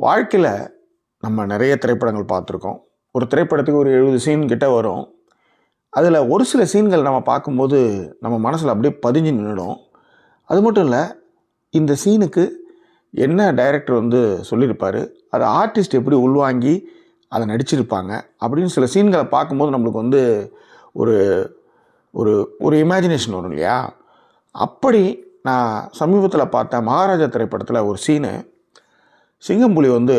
வாழ்க்கையில் நம்ம நிறைய திரைப்படங்கள் பார்த்துருக்கோம். ஒரு திரைப்படத்துக்கு ஒரு எழுபது சீன் கிட்ட வரும். அதில் ஒரு சில சீன்கள் நம்ம பார்க்கும்போது நம்ம மனசில் அப்படியே பதிஞ்சு நின்றுடும் அது மட்டும் இல்லை இந்த சீனுக்கு என்ன டைரக்டர் வந்து சொல்லியிருப்பார் அதை ஆர்டிஸ்ட் எப்படி உள்வாங்கி அதை நடிச்சிருப்பாங்க அப்படின்னு சில சீன்களை பார்க்கும்போது நம்மளுக்கு வந்து ஒரு ஒரு ஒரு இமேஜினேஷன் வரும் இல்லையா? அப்படி நான் சமீபத்தில் பார்த்த மகாராஜா திரைப்படத்தில் ஒரு சீனு சிங்கம்புலி வந்து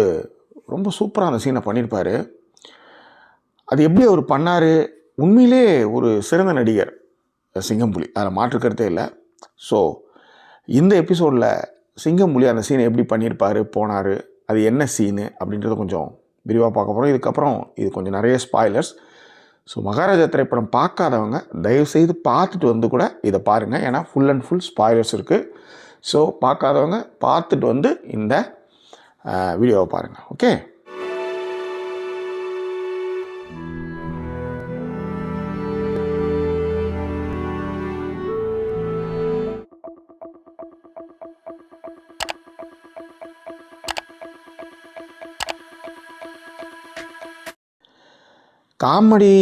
ரொம்ப சூப்பராக அந்த சீனை பண்ணியிருப்பார். அது எப்படி அவர் பண்ணார்? உண்மையிலே ஒரு சிறந்த நடிகர் சிங்கம்புலி அதில் மாற்றுக்கிறதே இல்லை. ஸோ இந்த எபிசோடில் சிங்கம்புலி அந்த சீனை எப்படி பண்ணியிருப்பார் போனார் அது என்ன சீனு அப்படின்றத கொஞ்சம் விரிவாக பார்க்க போகிறோம் இதுக்கப்புறம் இது கொஞ்சம் நிறைய ஸ்பாய்லர்ஸ் ஸோ மகாராஜா திரைப்படம் பார்க்காதவங்க தயவுசெய்து பார்த்துட்டு வந்து கூட இதை பாருங்கள் ஏன்னா ஃபுல் அண்ட் ஃபுல் ஸ்பாய்லர்ஸ் இருக்குது ஸோ பார்க்காதவங்க பார்த்துட்டு வந்து இந்த வீடியோவை பாருங்கள் ஓகே காமெடி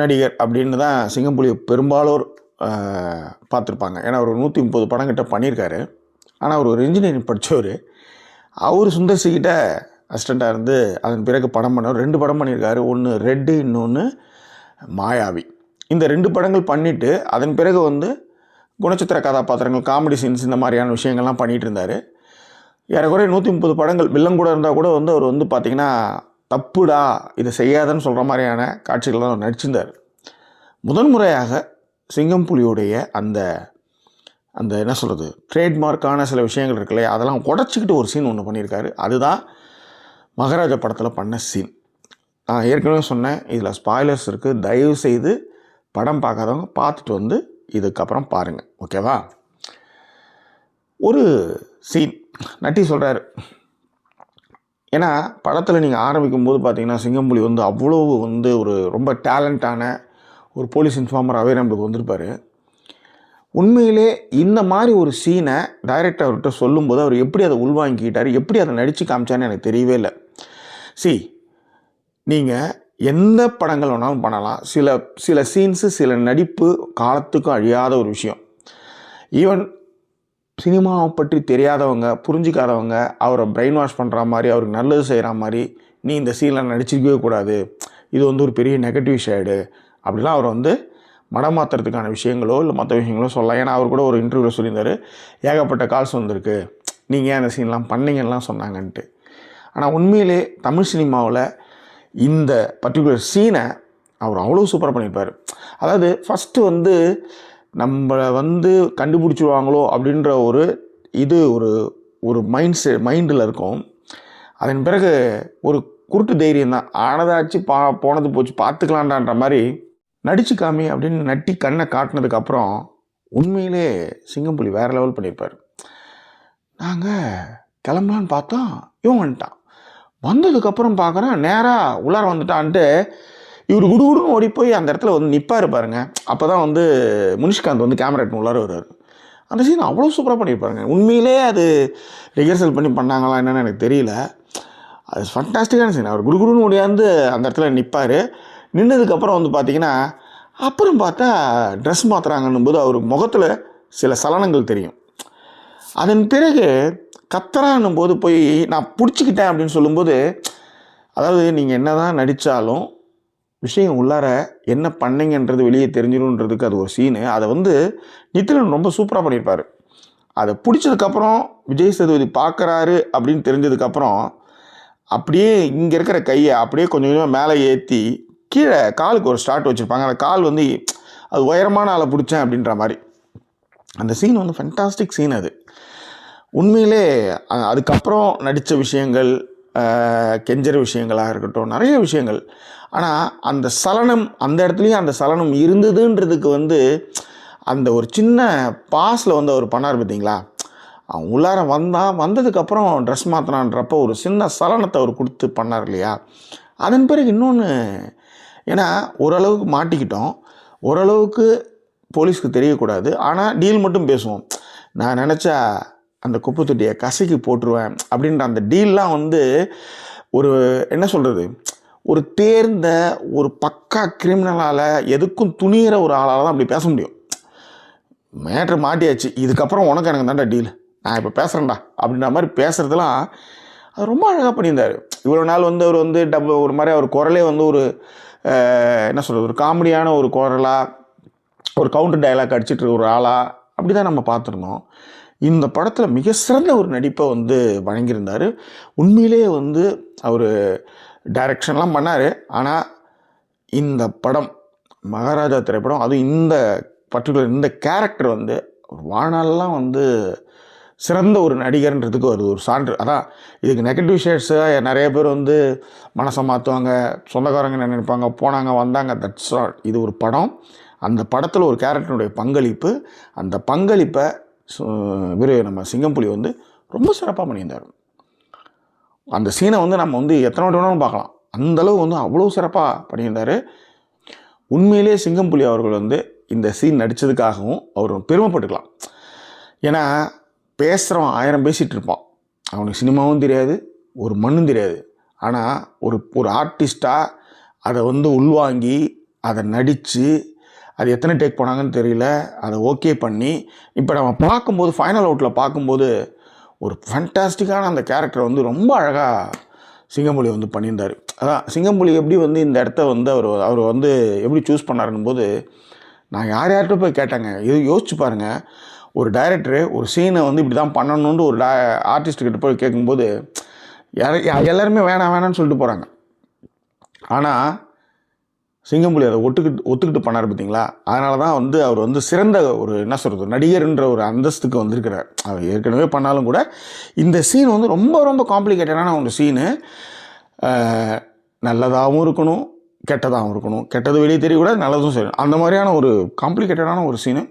நடிகர் அப்படின்னு தான் சிங்கம்புலி பெரும்பாலோர் பார்த்துருப்பாங்க. ஏன்னா ஒரு நூற்றி முப்பது படம் கிட்ட பண்ணியிருக்காரு. ஆனால் அவர் ஒரு இன்ஜினியரிங் படித்தவர் அவர் சுந்தர் சிகிட்ட அசிஸ்டண்ட்டாக இருந்து அதன் பிறகு படம் பண்ணவர் ரெண்டு படம் பண்ணியிருக்காரு. ஒன்று ரெட்டு இன்னொன்று மாயாவி. இந்த ரெண்டு படங்கள் பண்ணிவிட்டு அதன் பிறகு வந்து குணச்சித்திர கதாபாத்திரங்கள் காமெடி சீன்ஸ் இந்த மாதிரியான விஷயங்கள்லாம் பண்ணிகிட்டு இருந்தார். ஏறக்குறைய நூற்றி முப்பது படங்கள் வில்லன் கூட இருந்தால் கூட வந்து அவர் வந்து பார்த்திங்கன்னா தப்புடா இதை செய்யாதன்னு சொல்கிற மாதிரியான காட்சிகள் தான் அவர் நடிச்சிருந்தார். முதன்முறையாக சிங்கம் புலியுடைய அந்த அந்த என்ன சொல்கிறது ட்ரேட்மார்க்கான சில விஷயங்கள் இருக்குல்ல அதெல்லாம் உடச்சிக்கிட்டு ஒரு சீன் ஒன்று பண்ணியிருக்காரு. அதுதான் மகாராஜா படத்தில் பண்ண சீன் நான் ஏற்கனவே சொன்னேன் இதில் ஸ்பாய்லர்ஸ் இருக்குது தயவு செய்து படம் பார்க்காதவங்க பார்த்துட்டு வந்து இதுக்கப்புறம் பாருங்கள் ஓகேவா ஒரு சீன் நட்டி சொல்கிறாரு ஏன்னா படத்தில் நீங்கள் ஆரம்பிக்கும் போது பார்த்தீங்கன்னா சிங்கம்புலி வந்து அவ்வளோ வந்து ஒரு ரொம்ப டேலண்டான ஒரு போலீஸ் இன்ஃபார்மராகவே நம்மளுக்கு வந்திருப்பார். உண்மையிலே இந்த மாதிரி ஒரு சீனை டைரக்டர் அவர்கிட்ட சொல்லும்போது அவர் எப்படி அதை உள்வாங்கிக்கிட்டார் எப்படி அதை நடித்து காமிச்சான்னு எனக்கு தெரியவே இல்லை. சி நீங்கள் எந்த படங்கள் வேணாலும் பண்ணலாம். சில சில சீன்ஸு சில நடிப்பு காலத்துக்கும் அழியாத ஒரு விஷயம். ஈவன் சினிமாவை பற்றி தெரியாதவங்க புரிஞ்சிக்காதவங்க அவரை பிரெயின் வாஷ் பண்ணுற மாதிரி அவருக்கு நல்லது செய்கிற மாதிரி நீ இந்த சீனில் நடிச்சிருக்கவே கூடாது. இது வந்து ஒரு பெரிய நெகட்டிவ் ஷேடு அப்படிலாம் அவர் வந்து மடமாத்துறதுக்கான விஷயங்களோ இல்லை மற்ற விஷயங்களோ சொல்லலாம். ஏன்னா அவர் கூட ஒரு இன்டர்வியூவில் சொல்லியிருந்தார் ஏகப்பட்ட கால்ஸ் வந்திருக்கு. நீங்கள் ஏன் அந்த சீன்லாம் பண்ணீங்கலாம் சொன்னாங்கன்ட்டு. ஆனால் உண்மையிலே தமிழ் சினிமாவில் இந்த பர்டிகுலர் சீனை அவர் அவ்வளோ சூப்பராக பண்ணியிருப்பார். அதாவது ஃபஸ்ட்டு வந்து நம்மளை வந்து கண்டுபிடிச்சிடுவாங்களோ அப்படின்ற ஒரு இது ஒரு ஒரு மைண்ட் செ மைண்டில் இருக்கும். அதன் பிறகு ஒரு குருட்டு தைரியம் தான். ஆனதாச்சு பா போனது போச்சு பார்த்துக்கலான்டான்ற மாதிரி நடிச்சு காமி அப்படின்னு நட்டி கண்ணை காட்டினதுக்கப்புறம் உண்மையிலே சிங்கம்புலி வேறு லெவல் பண்ணியிருப்பார். நாங்கள் கிளம்பலான்னு பார்த்தோம் இவன் வந்துட்டான். வந்ததுக்கப்புறம் பார்க்குறேன் நேராக உள்ளார வந்துட்டான்ட்டு இவர் குடுகுடுன்னு ஓடி போய் அந்த இடத்துல வந்து நிற்பாரு பாருங்க. அப்போ தான் வந்து முனிஷ்காந்த் வந்து கேமரா எடுத்து உள்ளார வருவார். அந்த சீன் அவ்வளோ சூப்பராக பண்ணியிருப்பாருங்க உண்மையிலே அது ரிஹர்சல் பண்ணி பண்ணாங்களா என்னென்னு எனக்கு தெரியல. அது ஃபண்டாஸ்டிக்கான சீன் அவர் குடுகுடுன்னு ஓடியாந்து அந்த இடத்துல நிற்பார் நின்னதுக்கப்புறம் வந்து பார்த்திங்கன்னா அப்புறம் பார்த்தா ட்ரெஸ் மாற்றுறாங்கன்னும் போது அவர் முகத்தில் சில சலனங்கள் தெரியும். அதன் பிறகு கத்தரான்னும் போது போய் நான் பிடிச்சிக்கிட்டேன் அப்படின்னு சொல்லும்போது அதாவது நீங்கள் என்ன தான் நடித்தாலும் விஷயம் உள்ளார என்ன பண்ணீங்கன்றது வெளியே தெரிஞ்சிடும்ன்றதுக்கு அது ஒரு சீனு அதை வந்து நித்திலன் ரொம்ப சூப்பராக பண்ணியிருப்பார். அதை பிடிச்சதுக்கப்புறம் விஜய் சேதுபதி பார்க்குறாரு அப்படின்னு தெரிஞ்சதுக்கப்புறம் அப்படியே இங்கே இருக்கிற கையை அப்படியே கொஞ்சம் கொஞ்சமாக மேலே ஏற்றி கீழே காலுக்கு ஒரு ஸ்டார்ட் வச்சுருப்பாங்க. அந்த கால் வந்து அது உயரமான ஆளை பிடிச்சேன் அப்படின்ற மாதிரி. அந்த சீன் வந்து ஃபென்டாஸ்டிக் சீன் அது. உண்மையிலே அதுக்கப்புறம் நடித்த விஷயங்கள் அஹ், கெஞ்சற விஷயங்களாக இருக்கட்டும் நிறைய விஷயங்கள். ஆனால் அந்த சலனம் அந்த இடத்துலையும் அந்த சலனம் இருந்ததுன்றதுக்கு வந்து அந்த ஒரு சின்ன பாஸில் வந்து அவர் பண்ணார் பார்த்தீங்களா அவன் உள்ளார வந்தான் வந்ததுக்கப்புறம் ட்ரெஸ் மாற்றினான்றப்போ ஒரு சின்ன சலனத்தை அவர் கொடுத்து பண்ணார் இல்லையா? அதன் பிறகு இன்னொன்று ஏன்னா ஓரளவுக்கு மாட்டிக்கிட்டோம். ஓரளவுக்கு போலீஸ்க்கு தெரியக்கூடாது. ஆனால் டீல் மட்டும் பேசுவோம். நான் நினச்சா அந்த குப்பை தொட்டியை கசக்கி போட்டுருவேன் அப்படின்ற அந்த டீல்லாம் வந்து ஒரு என்ன சொல்கிறது ஒரு தேர்ந்த ஒரு பக்கா கிரிமினலால் எதுக்கும் துணிகிற ஒரு ஆளால் தான் அப்படி பேச முடியும். மேட்ரு மாட்டியாச்சு. இதுக்கப்புறம் உனக்கு எனக்கு தான்டா டீல். நான் இப்போ பேசுகிறேன்டா அப்படின்ற மாதிரி பேசுகிறதுலாம் அது ரொம்ப அழகாக பண்ணியிருந்தார். இவ்வளோ நாள் வந்து அவர் வந்து டப் ஒரு மாதிரி அவர் குரலே வந்து ஒரு என்ன சொல்கிறது ஒரு காமெடியான ஒரு குரலாக ஒரு கவுண்டர் டயலாக் அடிச்சிட்டு இருக்க ஒரு ஆளாக அப்படி தான் நம்ம பார்த்துருந்தோம். இந்த படத்தில் மிக சிறந்த ஒரு நடிப்பை வந்து வழங்கியிருந்தார். உண்மையிலேயே வந்து அவர் டைரக்ஷன்லாம் பண்ணார். ஆனால் இந்த படம் மகாராஜா திரைப்படம் அதுவும் இந்த பர்டிகுலர் இந்த கேரக்டர் வந்து வாழ்நாளெலாம் வந்து சிறந்த ஒரு நடிகர்ன்றதுக்கு வருது ஒரு சான்று. அதான் இதுக்கு நெகட்டிவ் ஷேட்ஸாக நிறைய பேர் வந்து மனசை மாற்றுவாங்க சொந்தக்காரங்க நினைப்பாங்க போனாங்க வந்தாங்க தட்ஸ் ஆல் இது ஒரு படம். அந்த படத்தில் ஒரு கேரக்டருடைய பங்களிப்பு அந்த பங்களிப்பை சு- நம்ம சிங்கம்புலி வந்து ரொம்ப சிறப்பாக பண்ணியிருந்தார். அந்த சீனை வந்து நம்ம வந்து எத்தனை வாட்டி வேணாலும் பார்க்கலாம். அந்தளவு வந்து அவ்வளோ சிறப்பாக பண்ணியிருந்தார். உண்மையிலே சிங்கம்புலி அவர்கள் வந்து இந்த சீன் நடித்ததுக்காகவும் அவர் பெருமைப்பட்டுக்கலாம். ஏன்னா பேசுகிறவன் ஆயிரம் பேசிகிட்டு இருப்பான். அவனுக்கு சினிமாவும் தெரியாது ஒரு மண்ணும் தெரியாது. ஆனால் ஒரு ஒரு ஆர்டிஸ்ட்டாக அதை வந்து உள்வாங்கி அதை நடித்து அது எத்தனை டேக் போனாங்கன்னு தெரியல அதை ஓகே பண்ணி இப்போ நம்ம பார்க்கும்போது ஃபைனல் அவுட்டில் பார்க்கும்போது ஒரு ஃபண்டாஸ்டிக்கான அந்த கேரக்டரை வந்து ரொம்ப அழகாக சிங்கம்புலி வந்து பண்ணியிருந்தார். அதான் சிங்கம்புலி எப்படி வந்து இந்த இடத்த வந்து அவர் அவர் வந்து எப்படி சூஸ் பண்ணாருன்னும் போது நான் யார் யார்கிட்ட போய் கேட்டேங்க இது யோசிச்சு பாருங்கள் ஒரு டைரக்டரு ஒரு சீனை வந்து இப்படி தான் பண்ணணுன்ட்டு ஒரு டா ஆர்டிஸ்ட்டுக்கிட்ட போய் கேட்கும்போது யா- எல்லாருமே வேணாம் வேணாம்னு சொல்லிட்டு போகிறாங்க ஆனால் சிங்கம்புலி அதை ஒட்டுக்கிட்டு ஒத்துக்கிட்டு பண்ணார் பார்த்தீங்களா அதனால தான் வந்து அவர் வந்து சிறந்த ஒரு என்ன சொல்கிறது நடிகர்ன்ற ஒரு அந்தஸ்துக்கு வந்திருக்கிறார். அவர் ஏற்கனவே பண்ணாலும் கூட இந்த சீன் வந்து ரொம்ப ரொம்ப காம்ப்ளிகேட்டடான ஒரு சீனு நல்லதாகவும் இருக்கணும் கெட்டதாகவும் இருக்கணும். கெட்டது வெளியே தெரியக்கூடாது நல்லதும் செய்யணும் அந்த மாதிரியான ஒரு காம்ப்ளிகேட்டடான ஒரு சீனு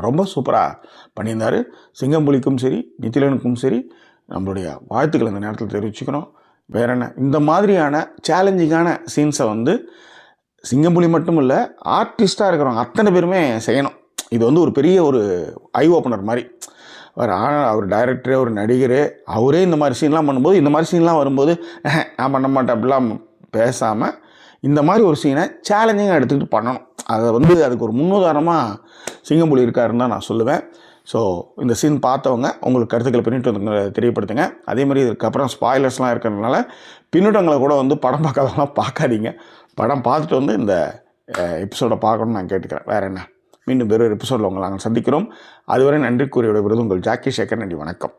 ரொம்ப சூப்பராக பண்ணியிருந்தார். சிங்கம்புலிக்கும் சரி நித்திலனுக்கும் சரி நம்மளுடைய வாழ்த்துக்கள் இந்த நேரத்தில் தெரிவிச்சுக்கிறோம். வேற என்ன? இந்த மாதிரியான சேலஞ்சிங்கான சீன்ஸை வந்து சிங்கம்புலி மட்டும் இல்லை ஆர்டிஸ்ட்டாக இருக்கிறவங்க அத்தனை பேருமே செய்யணும். இது வந்து ஒரு பெரிய ஒரு ஐ ஓப்பனர் மாதிரி. அவர் ஆனால் அவர் டைரக்டரே ஒரு நடிகர் அவரே இந்த மாதிரி சீன்லாம் பண்ணும்போது இந்த மாதிரி சீன்லாம் வரும்போது நான் பண்ண மாட்டேன் அப்படிலாம் பேசாமல் இந்த மாதிரி ஒரு சீனை சேலஞ்சிங்காக எடுத்துக்கிட்டு பண்ணணும். அதை வந்து அதுக்கு ஒரு முன்னுதாரணமாக சிங்கம்புலி இருக்காருன்னு தான் நான் சொல்லுவேன். ஸோ இந்த சீன் பார்த்தவங்க உங்களுக்கு கருத்துக்களை பின்னிட்டு வந்து தெரியப்படுத்துங்க. அதே மாதிரி இதுக்கப்புறம் ஸ்பாய்லர்ஸ்லாம் இருக்கிறதுனால பின்னூட்டங்களை கூட வந்து படம் பார்க்காதவங்களாம் பார்க்காதீங்க. படம் பார்த்துட்டு வந்து இந்த எபிசோடை பார்க்கணும்னு நான் கேட்டுக்கிறேன். வேறு என்ன? மீண்டும் வேறொரு எபிசோடில் உங்களை நாங்கள் சந்திக்கிறோம். அதுவரை நன்றி கூறிய விடுவது உங்கள் ஜாக்கி சேகர் நன்றி வணக்கம்.